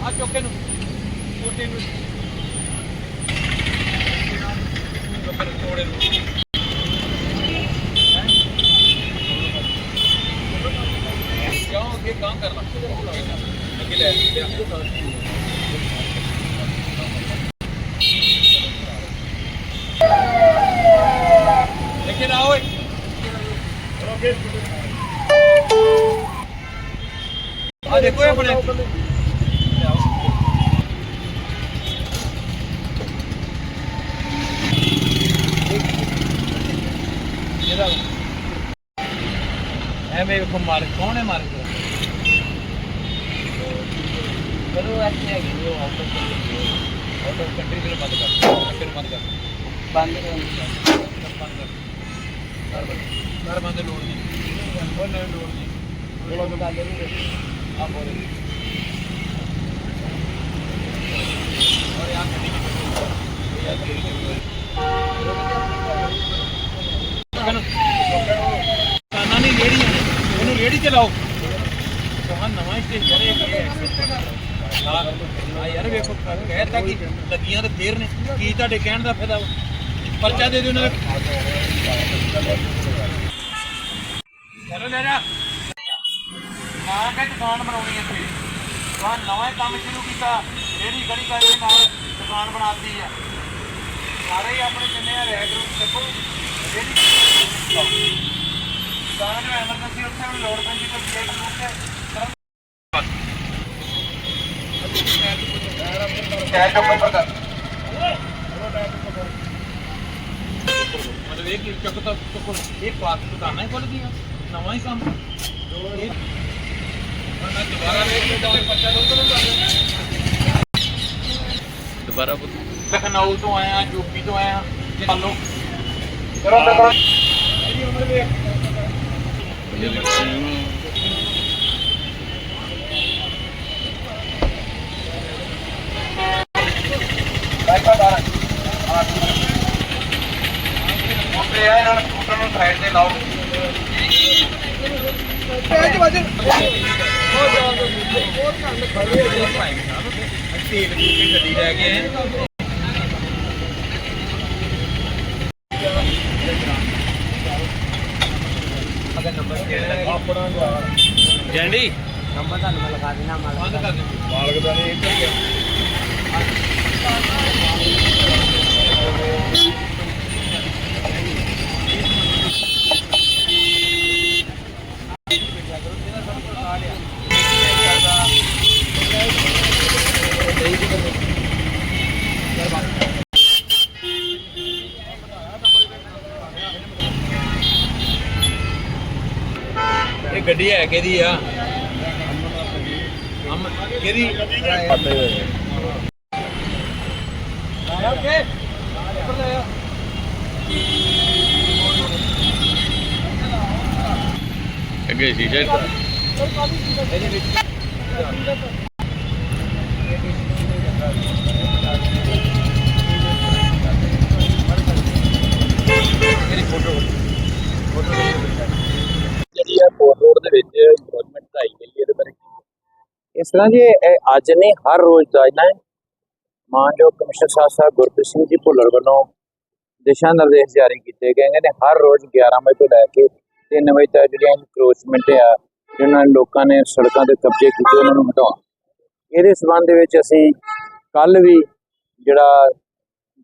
ਆ ਚੁੱਕੇ ਨੂੰ ਛੋਟੇ ਨੂੰ ਕਿਉਂ ਦੇਖੋ ਇਹ ਇਹਦਾ ਐਵੇਂ ਵੇਖੋ ਮਾਲਕ ਕੌਣ ਹੈ ਮਾਲਕ ਕਦੋਂ ਐਸੇ ਹੈਗੀ ਉਹ out of out of country ਦੇ ਬੰਦ ਕਰ ਫਿਰ ਬੰਦ ਕਰ ਬੰਦ ਕਰਨ ਬੰਦ ਕਰ ਕਰ ਬੰਦ ਕਰ ਬੰਦ ਲੋੜ ਨਹੀਂ। ਉਹ ਨਹੀਂ ਲੋੜ ਨਹੀਂ। ਇਹ ਗੱਲ ਨਹੀਂ ਕਿਸਾਨਾਂ ਦੀ ਰੇੜੀ ਹੈ ਉਹਨੂੰ ਰੇੜੀ ਤੇ ਲਾਓ ਤੁਹਾਨੂੰ ਨਵਾਂ ਸਟੇਸ਼ਨ ਹੈ ਆ ਯਾਰ ਵੇਖੋ ਕਹਿਤਾ ਕਿ ਲੱਗੀਆਂ ਤੇ ਫੇਰ ਨੇ ਕੀ ਤੁਹਾਡੇ ਕਹਿਣ ਦਾ ਫਾਇਦਾ ਪਰਚਾ ਦੇ ਦਿਓ ਉਹਨਾਂ ਦਾ ਚਲੋ ਲੈ ਜਾ ਨਾ ਕਿ ਦੁਕਾਨ ਬਣਾਉਣੀ ਹੈ ਇੱਥੇ। ਤਾਂ ਨਵਾਂ ਹੀ ਕੰਮ ਸ਼ੁਰੂ ਕੀਤਾ। ਰੇੜੀ ਗੜੀ ਕਰਕੇ ਨਾਲ ਦੁਕਾਨ ਬਣਾਤੀ ਆ ਸਾਰੇ ਹੀ ਆਪਣੇ ਜਿੰਨੇ ਆ ਰੈਕ ਰੂਪ ਦੇਖੋ ਰੇੜੀ ਸਾਰਾ ਜੋ ਐਮਰਜੈਂਸੀ ਉੱਥੇ ਵੀ ਲੋੜ ਪੈਂਦੀ ਕੋਈ ਚੇਕ ਰੂਪ ਤੇ ਕਰਮ ਟੈਗ ਉੱਪਰ ਕਰ ਮਤਲਬ ਇਹ ਕਿ ਚੱਕ ਤਾਂ ਚੱਕੋ। ਇਹ ਪਾਸ ਦੁਕਾਨਾਂ ਹੀ ਖੁੱਲ ਗਈਆਂ। ਨਵਾਂ ਹੀ ਕੰਮ। ਇਹ ਮੈਂ ਦੁਬਾਰਾ ਲਖਨਊ ਤੋਂ ਆਇਆ, ਯੂਪੀ ਤੋਂ ਆਇਆ ਚੱਲੋ ਕਰੋ ਕਰੋ ਇਹਦੀ ਉਮਰ ਵੇਖ ਉੱਤੇ ਆ ਇਹਨਾਂ ਨੂੰ ਸਕੂਟਰ ਨੂੰ ਸਾਈਡ ਤੇ ਲਾਓ ਜੈਂਡੀ? ਨੰਬਰ ਤੁਹਾਨੂੰ ਮੈਂ ਲਿਖਾ ਦੇਣਾ ਮਾਲਕ ਦੇ। ਮਾਲਕ ਦਾ ਨਹੀਂ ਇੱਧਰ ਗਿਆ ਇਹ ਗੱਡੀ ਹੈ ਕਿਹਦੀ ਆ? ਅਮ ਕਿਹਦੀ? ਅੱਗੇ ਸ਼ੀਸ਼ੇ ਮੇਰੀ ਫੋਟੋ ਜਿਹੜੀ ਹੈ ਪੋਰਟ ਰੋਡ ਦੇ ਵਿੱਚ ਇਨਕਰੋਚਮੈਂਟ ਇਹਦੇ ਬਾਰੇ ਇਸ ਤਰ੍ਹਾਂ ਜੀ ਅੱਜ ਨਹੀਂ, ਹਰ ਰੋਜ਼ ਦਾ ਇਹਨਾਂ ਮਾਨਯੋਗ ਕਮਿਸ਼ਨਰ ਸਾਹਿਬ ਸਾਹਿਬ ਗੁਰਪ੍ਰੀਤ ਸਿੰਘ ਜੀ ਭੁੱਲਰ ਵੱਲੋਂ ਦਿਸ਼ਾ ਨਿਰਦੇਸ਼ ਜਾਰੀ ਕੀਤੇ ਗਏ ਨੇ। ਹਰ ਰੋਜ਼ 11 ਵਜੇ ਤੋਂ ਲੈ ਕੇ 3 ਵਜੇ ਤੱਕ ਜਿਹੜੀਆਂ ਇਨਕਰੋਚਮੈਂਟ ਆ ਜਿਹਨਾਂ ਲੋਕਾਂ ਨੇ ਸੜਕਾਂ ਤੇ ਕਬਜ਼ੇ ਕੀਤੇ, ਉਹਨਾਂ ਨੂੰ ਹਟਾਉਣ। ਇਹਦੇ ਸਬੰਧ ਦੇ ਵਿੱਚ ਅਸੀਂ ਕੱਲ ਵੀ ਜਿਹੜਾ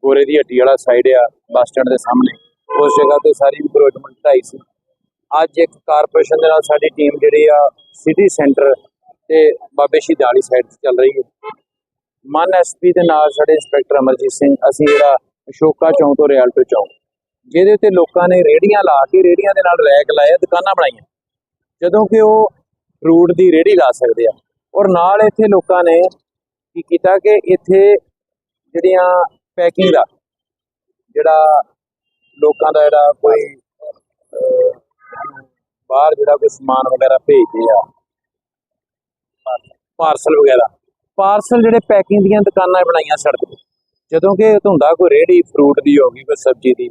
ਗੋਰੇ ਦੀ ਹੱਟੀ ਵਾਲਾ ਸਾਈਡ ਆ, ਬੱਸ ਸਟੈਂਡ ਦੇ ਸਾਹਮਣੇ, ਉਸ ਜਗ੍ਹਾ ਤੇ ਸਾਰੀ ਇਨਕਰੋਚਮੈਂਟ ਢਾਈ ਸੀ। ਅੱਜ ਇੱਕ ਕਾਰਪੋਰੇਸ਼ਨ ਦੇ ਨਾਲ ਸਾਡੀ ਟੀਮ ਜਿਹੜੀ ਆ ਸਿਟੀ ਸੈਂਟਰ ਤੇ ਬਾਬੇ ਸ਼ਹੀਦਾਂ ਸਾਈਡ ਤੇ ਚੱਲ ਰਹੀ ਹੈ। ਮਨ ਐਸਪੀ ਦੇ ਨਾਲ ਸਾਡੇ ਇੰਸਪੈਕਟਰ ਅਮਰਜੀਤ ਸਿੰਘ, ਅਸੀਂ ਜਿਹੜਾ ਅਸ਼ੋਕਾ ਚੌਂਕ ਤੋਂ ਰਿਆਲਟੋ ਚੌਂਕ, ਜਿਹਦੇ ਤੇ ਲੋਕਾਂ ਨੇ ਰੇੜੀਆਂ ਲਾ ਕੇ ਰੇੜੀਆਂ ਦੇ ਨਾਲ ਰੈਕ ਲਾਇਆ, ਦੁਕਾਨਾਂ ਬਣਾਈਆਂ। ਜਦੋਂ ਕਿ ਉਹ ਫਰੂਟ ਦੀ ਰੇੜੀ ਲਾ ਸਕਦੇ ਆ। ਔਰ ਨਾਲ ਇੱਥੇ ਲੋਕਾਂ ਨੇ ਕੀ ਕੀਤਾ ਕਿ ਇੱਥੇ ਜਿਹੜੀਆਂ ਪੈਕਿੰਗ ਦਾ, ਜਿਹੜਾ ਲੋਕਾਂ ਦਾ ਜਿਹੜਾ ਕੋਈ ਬਾਹਰ ਜਿਹੜਾ ਕੋਈ ਸਮਾਨ ਵਗੈਰਾ ਭੇਜਦੇ ਆ। ਪਾਰਸਲ ਵਗੈਰਾ। ਪਾਰਸਲ ਜਿਹੜੇ ਪੈਕਿੰਗ ਦੀਆਂ ਦੁਕਾਨਾਂ ਬਣਾਈਆਂ ਸੜਕ ਤੇ, ਜਦੋਂ ਕਿ ਧੁੰਦਾ ਕੋਈ ਰੇੜੀ ਫਰੂਟ ਦੀ ਹੋ ਗਈ, ਕੋਈ ਸਬਜ਼ੀ ਦੀ,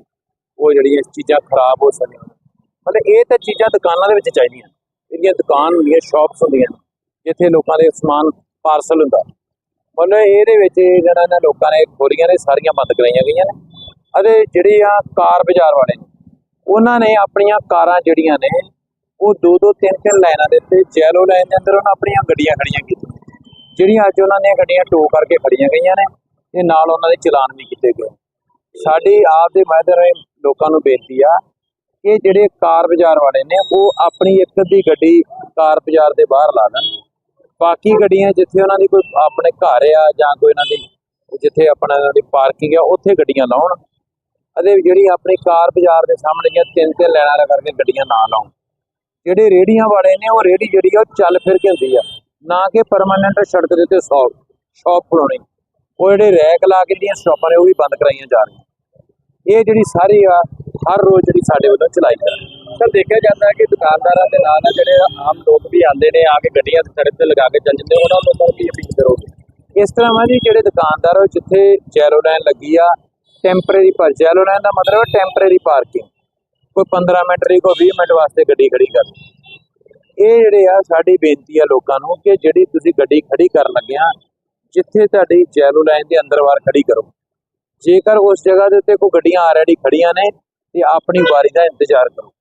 ਉਹ ਜਿਹੜੀਆਂ ਚੀਜ਼ਾਂ ਖਰਾਬ ਹੋ ਸਕਦੀਆਂ। ਮਤਲਬ ਇਹ ਤਾਂ ਚੀਜ਼ਾਂ ਦੁਕਾਨਾਂ ਦੇ ਵਿੱਚ ਚਾਹੀਦੀਆਂ। ਜਿਹੜੀਆਂ ਦੁਕਾਨ ਹੁੰਦੀਆਂ ਸ਼ਾਪਸ ਹੁੰਦੀਆਂ, ਜਿੱਥੇ ਲੋਕਾਂ ਦੇ ਸਮਾਨ ਪਾਰਸਲ ਹੁੰਦਾ। ਮਤਲਬ ਇਹਦੇ ਵਿੱਚ ਜਿਹੜਾ ਇਹਨਾਂ ਲੋਕਾਂ ਨੇ ਖੋਲੀਆਂ ਨੇ, ਸਾਰੀਆਂ ਬੰਦ ਕਰਾਈਆਂ ਗਈਆਂ ਨੇ। ਅਤੇ ਜਿਹੜੀ ਆ ਕਾਰ ਬਾਜ਼ਾਰ ਵਾਲੇ ਨੇ ਉਹਨਾਂ ਨੇ ਆਪਣੀਆਂ ਕਾਰਾਂ ਜਿਹੜੀਆਂ ਨੇ ਉਹ ਦੋ ਦੋ ਤਿੰਨ ਤਿੰਨ ਲਾਈਨਾਂ ਦੇ ਉੱਤੇ ਜੈਲੋ ਲਾਈਨ ਦੇ ਅੰਦਰ ਉਹਨਾਂ ਆਪਣੀਆਂ ਗੱਡੀਆਂ ਖੜੀਆਂ ਕੀਤੀਆਂ। ਜਿਹੜੀਆਂ ਅੱਜ ਉਹਨਾਂ ਦੀਆਂ ਗੱਡੀਆਂ ਟੋ ਕਰਕੇ ਖੜੀਆਂ ਗਈਆਂ ਨੇ ਤੇ ਨਾਲ ਉਹਨਾਂ ਦੇ ਚਲਾਨ ਵੀ ਕੀਤੇ ਗਏ। ਸਾਡੀ ਆਪ ਦੇ ਮਾਧਿਅਮ ਰਾਹੀਂ ਲੋਕਾਂ ਨੂੰ ਬੇਨਤੀ ਆ ਕਿ ਜਿਹੜੇ ਕਾਰ ਬਾਜ਼ਾਰ ਵਾਲੇ ਨੇ, ਉਹ ਆਪਣੀ ਇੱਕ ਅੱਧੀ ਗੱਡੀ ਕਾਰ ਬਾਜ਼ਾਰ ਦੇ ਬਾਹਰ ਲਾ ਦੇਣ। ਬਾਕੀ ਗੱਡੀਆਂ ਜਿੱਥੇ ਉਹਨਾਂ ਦੀ ਕੋਈ ਆਪਣੇ ਘਰ ਆ ਜਾਂ ਕੋਈ ਇਹਨਾਂ ਦੀ ਜਿੱਥੇ ਆਪਣਾ ਇਹਨਾਂ ਦੀ ਪਾਰਕਿੰਗ ਆ, ਉੱਥੇ ਗੱਡੀਆਂ ਲਾਉਣ। ਅਤੇ ਜਿਹੜੀ ਆਪਣੀ ਕਾਰ ਬਾਜ਼ਾਰ ਦੇ ਸਾਹਮਣੇ ਦੀਆਂ ਤਿੰਨ ਤਿੰਨ ਲਾਈਨਾਂ ਲਗਾ ਕਰਕੇ ਗੱਡੀਆਂ ਨਾ ਲਾਉਣ। ਜਿਹੜੇ ਰੇੜੀਆਂ ਵਾਲੇ ਨੇ, ਉਹ ਰੇੜੀ ਜਿਹੜੀ ਆ, ਉਹ ਚੱਲ ਫਿਰ ਕੇ ਹੁੰਦੀ ਆ। ਨਾ ਕਿ ਪਰਮਾਨੈਂਟ ਸੜਕ ਦੇ ਉੱਤੇ ਸ਼ੌਪ ਸ਼ਾਪ ਖਲੋਣੀ ਉਹ ਜਿਹੜੇ ਰੈਕ ਲਾ ਕੇ ਜਿਹੜੀਆਂ ਸ਼ਾਪਾਂ ਨੇ, ਉਹ ਵੀ ਬੰਦ ਕਰਾਈਆਂ ਜਾ ਰਹੀਆਂ ਇਹ ਜਿਹੜੀ ਸਾਰੀ ਆ, ਹਰ ਰੋਜ਼ ਜਿਹੜੀ ਸਾਡੇ ਵੱਲੋਂ ਚਲਾਈ ਜਾ ਰਹੀ ਸਰ, ਦੇਖਿਆ ਜਾਂਦਾ ਹੈ ਕਿ ਦੁਕਾਨਦਾਰਾਂ ਦੇ ਨਾਲ ਨਾਲ ਜਿਹੜੇ ਆਮ ਲੋਕ ਵੀ ਆਉਂਦੇ ਨੇ, ਆ ਕੇ ਗੱਡੀਆਂ ਸੜਕ ਤੇ ਲਗਾ ਕੇ ਚੱਲ ਜਾਂਦੇ ਉਹਨਾਂ ਨੂੰ ਤਾਂ ਕੀ ਅਪੀਲ ਕਰੋਗੇ? ਇਸ ਤਰ੍ਹਾਂ ਵਾ ਜੀ, ਜਿਹੜੇ ਦੁਕਾਨਦਾਰ ਉਹ ਜਿੱਥੇ ਜੈਰੋ ਲਾਈਨ ਲੱਗੀ ਆ, ਟੈਂਪਰੇਰੀ ਪਰ ਜੈਰੋ ਲਾਈਨ ਦਾ ਮਤਲਬ ਹੈ ਟੈਂਪਰੇਰੀ ਪਾਰਕਿੰਗ। ਕੋਈ 15 ਮਿੰਟ ਲਈ ਕੋਈ 20 ਮਿੰਟ ਵਾਸਤੇ ਗੱਡੀ ਖੜੀ ਕਰ ਇਹ ਜਿਹੜੇ ਆ ਸਾਡੀ ਬੇਨਤੀ ਆ ਲੋਕਾਂ ਨੂੰ ਕਿ ਜਿਹੜੀ ਤੁਸੀਂ ਗੱਡੀ ਖੜੀ ਕਰਨ ਲੱਗਿਆ ਜਿੱਥੇ ਤੁਹਾਡੀ ਜੈਰੋ ਲਾਈਨ ਦੇ ਅੰਦਰ ਵਾਰ ਖੜੀ ਕਰੋ। ਜੇਕਰ ਉਸ ਜਗ੍ਹਾ ਦੇ ਉੱਤੇ ਕੋਈ ਗੱਡੀਆਂ ਆਲਰੇਡੀ ਖੜੀਆਂ ਨੇ, ਤੇ ਆਪਣੀ ਵਾਰੀ ਦਾ ਇੰਤਜ਼ਾਰ ਕਰੋ।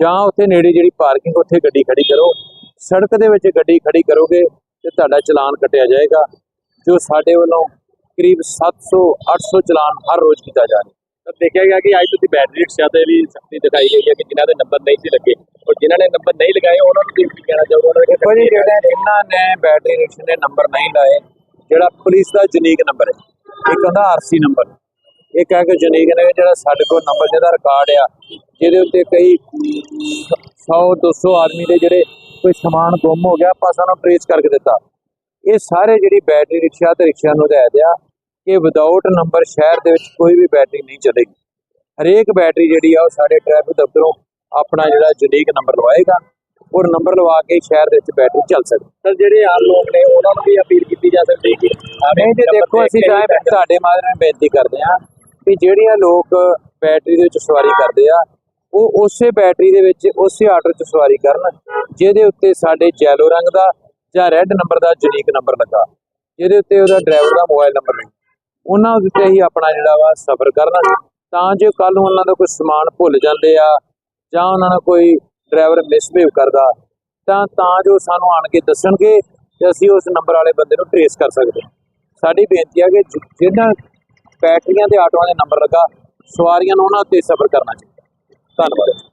ਜਾਂ ਉੱਥੇ ਨੇੜੇ ਜਿਹੜੀ ਪਾਰਕਿੰਗ, ਉੱਥੇ ਗੱਡੀ ਖੜੀ ਕਰੋ। ਸੜਕ ਦੇ ਵਿੱਚ ਗੱਡੀ ਖੜੀ ਕਰੋਗੇ, ਤੇ ਤੁਹਾਡਾ ਚਲਾਨ ਕੱਟਿਆ ਜਾਏਗਾ, ਜੋ ਸਾਡੇ ਵੱਲੋਂ ਕਰੀਬ 700 800 ਚਲਾਨ ਹਰ ਰੋਜ਼ ਕੀਤਾ ਜਾ ਰਿਹਾ। ਦੇਖਿਆ ਗਿਆ ਕਿ ਅੱਜ ਤੁਸੀਂ ਬੈਟਰੀ ਰਿਕਸ਼ਾ ਤੇ ਵੀ ਸਖਤੀ ਦਿਖਾਈ ਗਈ ਹੈ ਕਿ ਜਿਨ੍ਹਾਂ ਦੇ ਨੰਬਰ ਨਹੀਂ ਸੀ ਲੱਗੇ ਔਰ ਜਿਨ੍ਹਾਂ ਨੇ ਨੰਬਰ ਨਹੀਂ ਲਗਾਏ ਉਹਨਾਂ ਨੂੰ ਕੀ ਕਹਿਣਾ ਚਾਹੋਗੇ? ਉਹਨਾਂ ਜੀ ਜਿਹੜੇ ਜਿਨ੍ਹਾਂ ਨੇ ਬੈਟਰੀ ਰਿਕਸ਼ੇ ਦੇ ਨੰਬਰ ਨਹੀਂ ਲਾਏ ਜਿਹੜਾ ਪੁਲਿਸ ਦਾ ਜਨੀਕ ਨੰਬਰ ਹੈ ਇੱਕ ਹੁੰਦਾ ਆਰਸੀ ਨੰਬਰ ਇੱਕ ਹੈ ਕਿ ਜਨੀਕ ਨੇ ਜਿਹੜਾ ਸਾਡੇ ਕੋਲ ਨੰਬਰ ਜਿਹਦਾ ਰਿਕਾਰਡ ਆ ਜਿਹਦੇ ਉੱਤੇ ਕਈ 100 200 ਆਦਮੀ ਦੇ ਜਿਹੜੇ ਕੋਈ ਸਮਾਨ ਗੁੰਮ ਹੋ ਗਿਆ ਆਪਾਂ ਸਾਨੂੰ ਟ੍ਰੇਸ ਕਰਕੇ ਦਿੱਤਾ। ਇਹ ਸਾਰੇ ਜਿਹੜੀ ਬੈਟਰੀ ਰਿਕਸ਼ਾ ਤੇ ਰਿਕਸ਼ਾ ਨੂੰ ਹਦਾਇਤ ਆ ਕਿ ਵਿਦਆਊਟ ਨੰਬਰ ਸ਼ਹਿਰ ਦੇ ਵਿੱਚ ਕੋਈ ਵੀ ਬੈਟਰੀ ਨਹੀਂ ਚੱਲੇਗੀ। ਹਰੇਕ ਬੈਟਰੀ ਜਿਹੜੀ ਆ ਉਹ ਸਾਡੇ ਟ੍ਰੈਫਿਕ ਦਫ਼ਤਰੋਂ ਆਪਣਾ ਜਿਹੜਾ ਜਨੀਕ ਨੰਬਰ ਲਵਾਏਗਾ ਔਰ ਨੰਬਰ ਲਵਾ ਕੇ ਸ਼ਹਿਰ ਦੇ ਵਿੱਚ ਬੈਟਰੀ ਚੱਲ ਸਕਦੀ ਸਰ ਜਿਹੜੇ ਆਮ ਲੋਕ ਨੇ ਉਹਨਾਂ ਨੂੰ ਵੀ ਅਪੀਲ ਕੀਤੀ ਜਾ ਸਕਦੀ ਹੈ ਨਹੀਂ ਜੀ ਦੇਖੋ ਅਸੀਂ ਤਾਂ ਤੁਹਾਡੇ ਮਾਧਿਅਮ ਬੇਨਤੀ ਕਰਦੇ ਹਾਂ ਕਿ ਜਿਹੜੀਆਂ ਲੋਕ ਬੈਟਰੀ ਦੇ ਵਿੱਚ ਸਵਾਰੀ ਕਰਦੇ ਆ ਉਹ ਉਸੇ ਬੈਟਰੀ ਦੇ ਵਿੱਚ ਉਸੇ ਆਰਡਰ 'ਚ ਸਵਾਰੀ ਕਰਨ ਜਿਹਦੇ ਉੱਤੇ ਸਾਡੇ ਜੈਲੋ ਰੰਗ ਦਾ ਜਾਂ ਰੈੱਡ ਨੰਬਰ ਦਾ ਯੂਨੀਕ ਨੰਬਰ ਲੱਗਾ ਜਿਹਦੇ ਉੱਤੇ ਉਹਦਾ ਡਰਾਈਵਰ ਦਾ ਮੋਬਾਈਲ ਨੰਬਰ ਨਹੀਂ ਉਹਨਾਂ ਉੱਤੇ ਹੀ ਆਪਣਾ ਜਿਹੜਾ ਵਾ ਸਫ਼ਰ ਕਰਨਾ ਤਾਂ ਜੇ ਕੱਲ ਨੂੰ ਉਹਨਾਂ ਦਾ ਕੋਈ ਸਮਾਨ ਭੁੱਲ ਜਾਂਦੇ ਆ ਜਾਂ ਉਹਨਾਂ ਨਾਲ ਕੋਈ ਡਰਾਈਵਰ ਮਿਸਬਿਹੇਵ ਕਰਦਾ, ਤਾਂ ਤਾਂ ਜੋ ਸਾਨੂੰ ਆਣ ਕੇ ਦੱਸਣਗੇ ਤੇ ਅਸੀਂ ਉਸ ਨੰਬਰ ਵਾਲੇ ਬੰਦੇ ਨੂੰ ਟ੍ਰੇਸ ਕਰ ਸਕਦੇ ਸਾਡੀ ਬੇਨਤੀ ਹੈ ਕਿ ਜਿਹਨਾਂ ਬੈਟਰੀਆਂ ਦੇ ਆਟੋਆਂ ਦੇ ਨੰਬਰ ਲੱਗਾ, ਸਵਾਰੀਆਂ ਨੂੰ ਉਹਨਾਂ ਉੱਤੇ ਸਫ਼ਰ ਕਰਨਾ ਚਾਹੀਦਾ। ਧੰਨਵਾਦ।